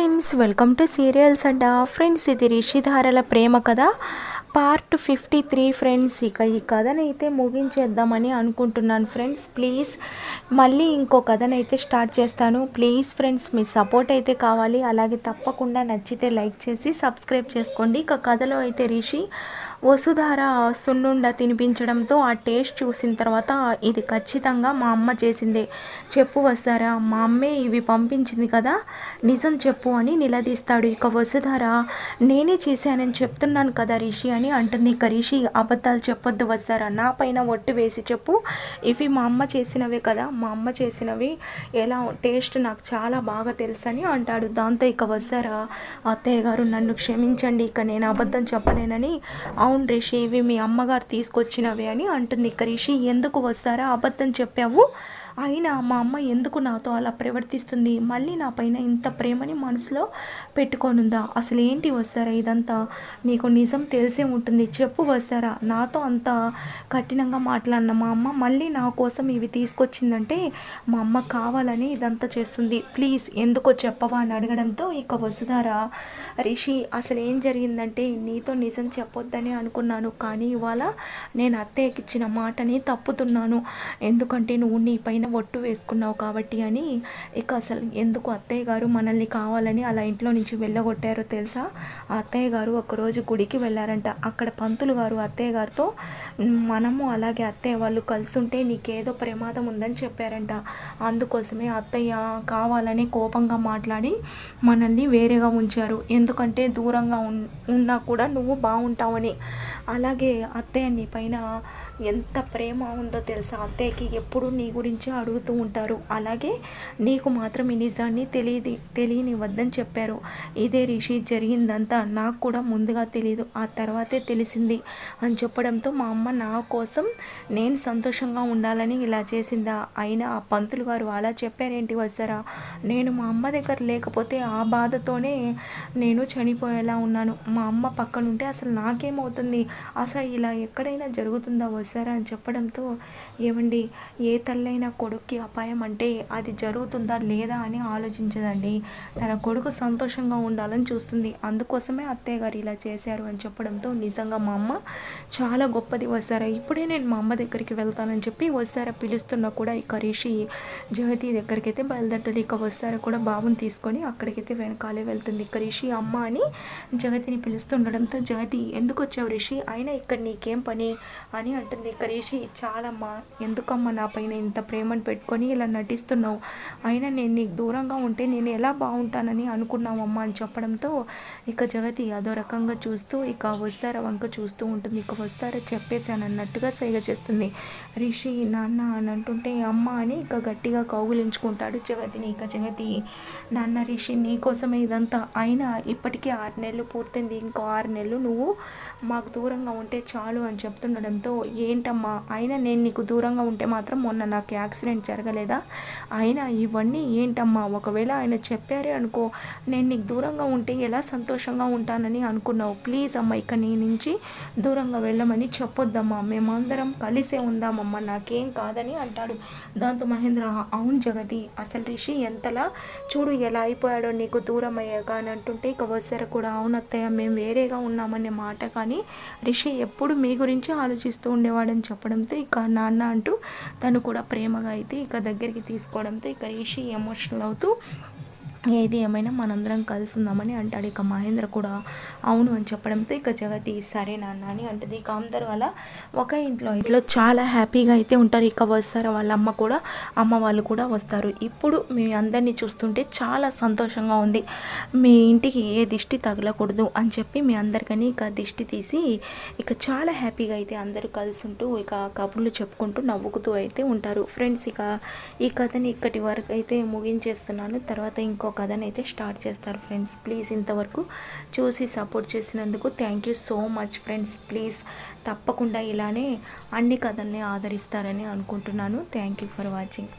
Friends welcome to serials and friends ఇది రిషిధారల ప్రేమ కథ. పార్ట్ ఫిఫ్టీ త్రీ ఫ్రెండ్స్ ఇక ఈ కథనైతే ముగించేద్దామని అనుకుంటున్నాను ఫ్రెండ్స్ ప్లీజ్ మళ్ళీ ఇంకో కథనైతే స్టార్ట్ చేస్తాను. ప్లీజ్ ఫ్రెండ్స్ మీ సపోర్ట్ అయితే కావాలి. అలాగే తప్పకుండా నచ్చితే లైక్ చేసి సబ్స్క్రైబ్ చేసుకోండి. ఇక కథలో అయితే రిషి వసుధార సున్నుండ తినిపించడంతో ఆ టేస్ట్ చూసిన తర్వాత ఇది ఖచ్చితంగా మా అమ్మ చేసిందే. చెప్పు వస్తారా మా అమ్మే ఇవి పంపించింది కదా. నిజం చెప్పు అని నిలదీస్తాడు. ఇక వసుధార నేనే చేశానని చెప్తున్నాను కదా రిషి అని అంటుంది. ఇక రిషి అబద్ధాలు చెప్పొద్దు వస్తారా నా పైన ఒట్టు వేసి చెప్పు. ఇవి మా అమ్మ చేసినవే కదా. మా అమ్మ చేసినవి ఎలా టేస్ట్ నాకు చాలా బాగా తెలుసని అంటాడు. దాంతో ఇక వస్తారా అత్తయ్య గారు నన్ను క్షమించండి. ఇక నేను అబద్ధం చెప్పలేనని అవును రిషి ఇవి మీ అమ్మగారు తీసుకొచ్చినవి అని అంటుంది ఇక రిషి. ఎందుకు వస్తారా? అబద్ధం చెప్పావు. అయినా మా అమ్మ ఎందుకు నాతో అలా ప్రవర్తిస్తుంది? మళ్ళీ నా పైన ఇంత ప్రేమని మనసులో పెట్టుకోనుందా? అసలు ఏంటి వస్తారా ఇదంతా? నీకు నిజం తెలిసే ఉంటుంది. చెప్పు వస్తారా? నాతో అంత కఠినంగా మాట్లాడిన మా అమ్మ మళ్ళీ నా కోసం ఇవి తీసుకొచ్చిందంటే మా అమ్మ కావాలని ఇదంతా చేస్తుంది. ప్లీజ్ ఎందుకో చెప్పవా అని అడగడంతో ఇక వసుధారా రిషి అసలు ఏం జరిగిందంటే నీతో నిజం చెప్పొద్దని అనుకున్నాను. కానీ ఇవాళ నేను అత్తయ్యకి ఇచ్చిన మాటని తప్పుతున్నాను. ఎందుకంటే నువ్వు నీ పైన ఒట్టు వేసుకున్నావు కాబట్టి అని ఇక అసలు ఎందుకు అత్తయ్య గారు మనల్ని కావాలని అలా ఇంట్లో నుంచి వెళ్ళగొట్టారో తెలుసా? ఆ అత్తయ్య గారు ఒకరోజు గుడికి వెళ్ళారంట. అక్కడ పంతులు గారు అత్తయ్య గారితో మనము అలాగే అత్తయ్య వాళ్ళు కలిసి ఉంటే నీకేదో ప్రమాదం ఉందని చెప్పారంట. అందుకోసమే అత్తయ్య కావాలని కోపంగా మాట్లాడి మనల్ని వేరేగా ఉంచారు. ఎందుకంటే దూరంగా ఉన్నా కూడా నువ్వు బాగుంటావని అలాగే అత్తయ్య నీ పైన ఎంత ప్రేమ ఉందో తెలుసా అత్తయ్యకి? ఎప్పుడు నీ గురించి అడుగుతూ ఉంటారు. అలాగే నీకు మాత్రం ఈ నిజాన్ని తెలియదు తెలియనివద్దని చెప్పారు. ఇదే రిషి జరిగిందంతా నాకు కూడా ముందుగా తెలియదు ఆ తర్వాతే తెలిసింది అని చెప్పడంతో మా అమ్మ నా కోసం నేను సంతోషంగా ఉండాలని ఇలా చేసిందా? అయినా ఆ పంతులు గారు అలా చెప్పారేంటి వస్తారా నేను మా అమ్మ దగ్గర లేకపోతే ఆ బాధతోనే నేను చనిపోయేలా ఉన్నాను. మా అమ్మ పక్కనుంటే అసలు నాకేమవుతుంది? అసలు ఇలా ఎక్కడైనా జరుగుతుందా వస్తారా అని చెప్పడంతో ఏమండి ఏ తల్లైనా కొడుక్కి అపాయం అంటే అది జరుగుతుందా లేదా అని ఆలోచించదండి. తన కొడుకు సంతోషంగా ఉండాలని చూస్తుంది. అందుకోసమే అత్తయ్య గారు ఇలా చేశారు అని చెప్పడంతో నిజంగా మా అమ్మ చాలా గొప్పది వస్తారా? ఇప్పుడే నేను మా అమ్మ దగ్గరికి వెళ్తానని చెప్పి వస్తారా? పిలుస్తున్నా కూడా ఇక రిషి జగతి దగ్గరికి అయితే బయలుదేరుతుంది ఇక వస్తారా కూడా బాబుని తీసుకొని అక్కడికైతే వెనకాలే వెళ్తుంది. ఇక రిషి అమ్మ అని జగతిని పిలుస్తుండడంతో జగతి ఎందుకు వచ్చావు రిషి? అయినా ఇక్కడ నీకేం పని? అని అంటుంది. ఇక రిషి చాలమ్మా ఎందుకమ్మా నా పైన ఇంత ప్రేమను పెట్టుకొని ఇలా నటిస్తున్నావు? అయినా నేను నీకు దూరంగా ఉంటే నేను ఎలా బాగుంటానని అనుకున్నావమ్మా అని చెప్పడంతో ఇక జగతి అదో రకంగా చూస్తూ ఇక వస్తారా వంక చూస్తూ ఉంటుంది. ఇక వస్తారా చెప్పేశాను అన్నట్టుగా సైగ చేస్తుంది. రిషి నాన్న అని అంటుంటే అమ్మ అని ఇక గట్టిగా కౌగులించుకుంటాడు జగతిని. ఇక జగతి నాన్న రిషి నీకోసమే ఇదంతా. అయినా ఇప్పటికే ఆరు నెలలు పూర్తయింది. ఇంకో ఆరు నెలలు నువ్వు మాకు దూరంగా ఉంటే చాలు అని చెప్తుండడంతో ఏంటమ్మా? అయినా నేను నీకు దూరంగా ఉంటే మాత్రం మొన్న నాకు యాక్సిడెంట్ జరగలేదా? అయినా ఇవన్నీ ఏంటమ్మా? ఒకవేళ ఆయన చెప్పారే అనుకో నేను నీకు దూరంగా ఉంటే ఎలా సంతోషంగా ఉంటానని అనుకున్నావు? ప్లీజ్ అమ్మ ఇక నీ నుంచి దూరంగా వెళ్ళమని చెప్పొద్దమ్మా. మేమందరం కలిసే ఉందామమ్మా. నాకేం కాదని అంటాడు దాంతో మహేంద్ర. అవును జగతి అసలు రిషి ఎంతలా చూడు ఎలా అయిపోయాడో నీకు దూరం అయ్యాక అని అంటుంటే ఇక వసర కూడా అవునత్తయ్య మేము వేరేగా ఉన్నామనే మాట కానీ రిషి ఎప్పుడు మీ గురించి ఆలోచిస్తూ ఉండేవాడని చెప్పడంతో ఇక నాన్న అంటూ తను కూడా ప్రేమగా అయితే ఇక దగ్గరికి తీసుకోవడంతో ఇక రిషి ఎమోషనల్ అవుతూ ఏది ఏమైనా మనందరం కలిసి ఉందామని అంటాడు. ఇక మహేంద్ర కూడా అవును అని చెప్పడంతో ఇక జగతి సరే నాన్న అని అంటుంది. ఇక అందరూ అలా ఒక ఇంట్లో ఇంట్లో చాలా హ్యాపీగా అయితే ఉంటారు. ఇక వస్తారు వాళ్ళ అమ్మ కూడా అమ్మ వాళ్ళు కూడా వస్తారు. ఇప్పుడు మీ అందరినీ చూస్తుంటే చాలా సంతోషంగా ఉంది. మీ ఇంటికి ఏ దిష్టి తగలకూడదు అని చెప్పి మీ అందరికని ఇక దిష్టి తీసి ఇక చాలా హ్యాపీగా అయితే అందరూ కలిసి ఉంటూ ఇక కబుర్లు చెప్పుకుంటూ నవ్వుకుతూ అయితే ఉంటారు. ఫ్రెండ్స్ ఇక ఈ కథని ఇక్కటి వరకు అయితే ముగించేస్తున్నాను. తర్వాత ఇంకో కథని అయితే స్టార్ట్ చేస్తారు ఫ్రెండ్స్. ప్లీజ్ ఇంతవరకు చూసి సపోర్ట్ చేసినందుకు thank you so much friends. Please తప్పకుండా ఇలానే అన్ని కథల్ని ఆదరిస్తారని అనుకుంటున్నాను. Thank you for watching.